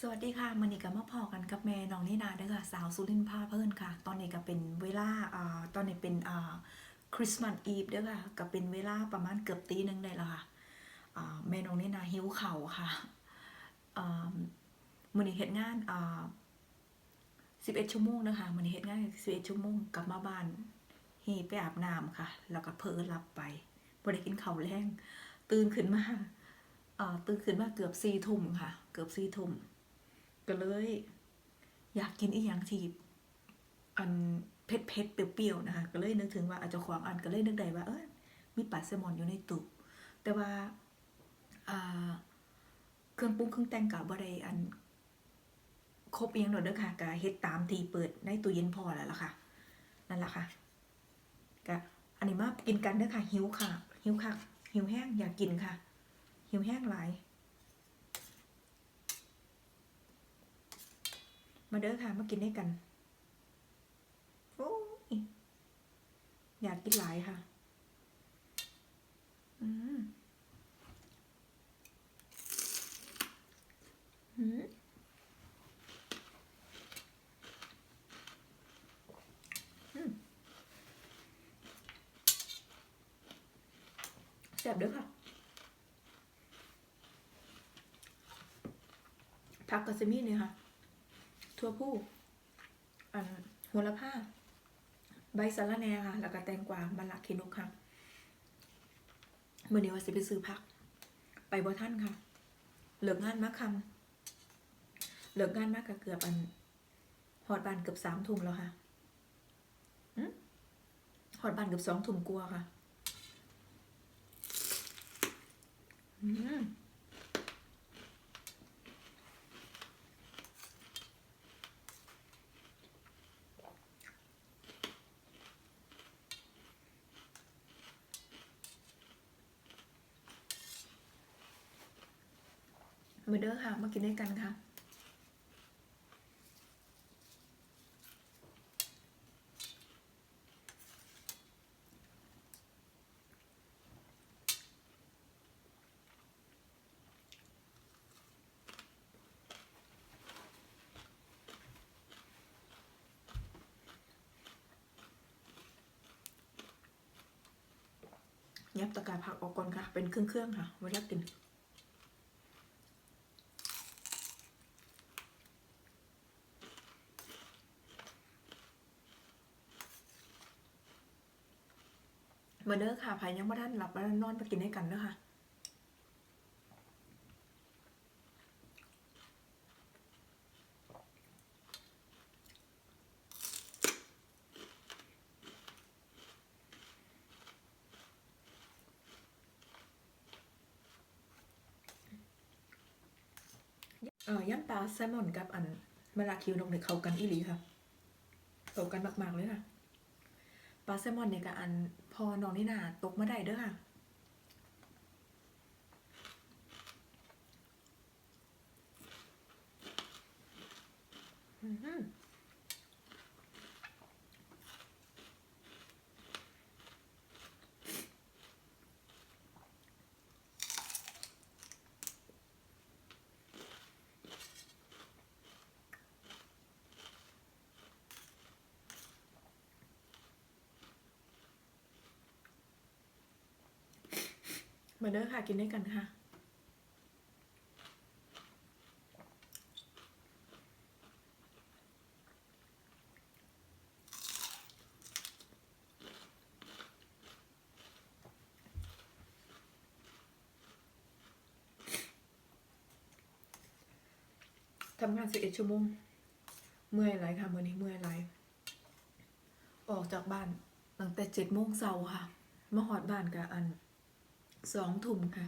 สวัสดีค่ะมันนี่ก็มาพอกันกับแม่น้องนินาเด้อค่ะสาวสุรินพาเพิ่นค่ะ ตอนนี้ก็เป็นเวลาอ่าตอนนี้เป็นอ่าคริสต์มาสอีฟเด้อค่ะก็เป็นเวลาประมาณเกือบตีหนึ่งได้แล้วค่ะอ่าแม่น้องนินาหิวเข่าค่ะอ่ามื้อนี้เฮ็ดงานอ่า11ชั่วโมงนะคะมื้อนี้เฮ็ดงาน11ชั่วโมงกลับมาบ้านฮีไปอาบน้ำค่ะ แล้วก็เผลอหลับไปบ่ได้กินข้าวแรงตื่นขึ้นมาอ่าตื่นขึ้นมาเกือบ4ทุ่มค่ะ เกือบ4ทุ่ม ก็เลย อยากกินอีหยังที่อันเผ็ดเผ็ดๆเปรี้ยวๆนะคะ ก็เลยนึกถึงว่าอาจจะของอันก็เลยนึกได้ว่าเออมีปลาแซลมอนอยู่ในตู้แต่ว่าเครื่องปรุงเครื่องแต่งกับบ่ได้อันครบเอียงหนอยเด้อค่ะก็เฮ็ดตามทีเปิดในตู้เย็นพอแล้วล่ะค่ะ นั่นแหละค่ะก็อันนี้มากินกันเด้อค่ะหิวค่ะหิวค่ะหิวแห้งอยากกินค่ะหิวแห้งหลาย มาเด้อค่ะ มากินด้วยกันโอ้ยอยากกินหลายค่ะอืมอืมแซ่บเด้อค่ะผักกาซามิเนี่ยค่ะ ทั่วผู้อันโหระพาใบสะระแหน่ค่ะ แล้วก็แตงกวาบะละเคนกค่ะเมื่อนี้ว่าสิไปซื้อผัก ไปบ่ท่านค่ะ เหลืองงานมากคำเหลืองงานมากกับเกือบอันหอดบานเกือบสามทุ่มแล้วค่ะอืมหอดบานเกือบสองทุ่มกลัวค่ะ อืม มาเด้อค่ะ มากินด้วยกันค่ะยับตะกร้ายผักออกก่อนค่ะ เป็นเครื่องๆค่ะไว้รับกิน มาเด้อค่ะภายยังบ่ทันหลับบ่ทันนอนไปกินด้กันเด้อค่ะเอ่อย่ำปลาแซลมอนกับอันมะระคิวนกเนี่ยเข้ากันอีหลีค่ะเข้ากันมาก ๆ เลยค่ะ ปลาแซลมอนเนี่ยกับอันพอน้องนี่นาตกมาได้เด้อค่ะอืม มาเด้อค่ะกินด้วยกันค่ะทำงานสิบเอ็ดชั่วโมง เมื่อยไรค่ะมื่อนี้เมื่อยไรออกจากบ้านตั้งแต่เจ็ดโมงเช้าค่ะ มาหอดบ้านกับอัน สองทุ่มค่ะ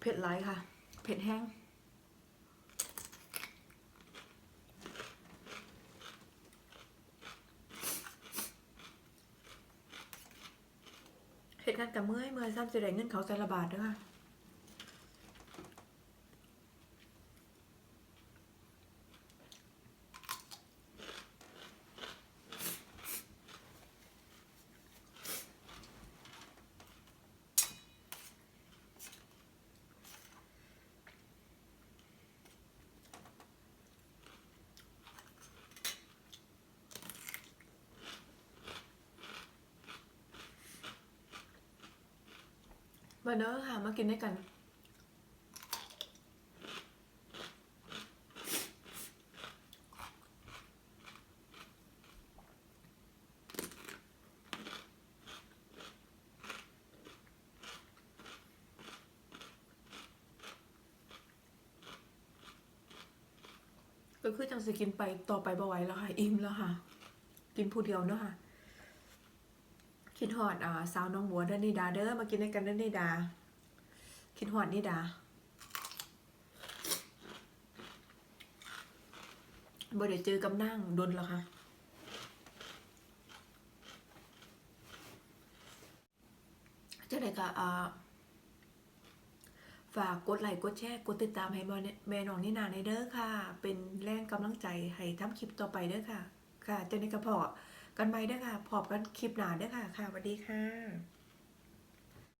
เผ็ดร้ายค่ะ เผ็ดแห้ง เห็ดงานกับเมื่อยเมื่อยซ้ำจะได้เงินเขาแต่ละบาทด้วยค่ะ มาเด้อค่ะมากินด้วยกัน ก็คือจังสิกินไปต่อไปบ่ไหวแล้วค่ะ อิ่มแล้วค่ะ กินผู้เดียวเนาะค่ะ คิดฮอดอ่าสาวน้องบัวเด้อนิดาเด้อมากินด้วยกันเด้อนิดา คิดฮอดนิดาบ่ได้เจอกับนั่งดนแล้วค่ะจะได้ก็อ่าฝากกดไลค์กดแชร์กดติดตามให้แม่แม่น้องนี่นาในเด้อค่ะ เป็นแรงกำลังใจให้ทำคลิปต่อไปเด้อค่ะ ค่ะจะในกระเพาะ กันไหมเด้อค่ะ พอบกันคลิปหนาเด้อค่ะ ค่ะสวัสดีค่ะ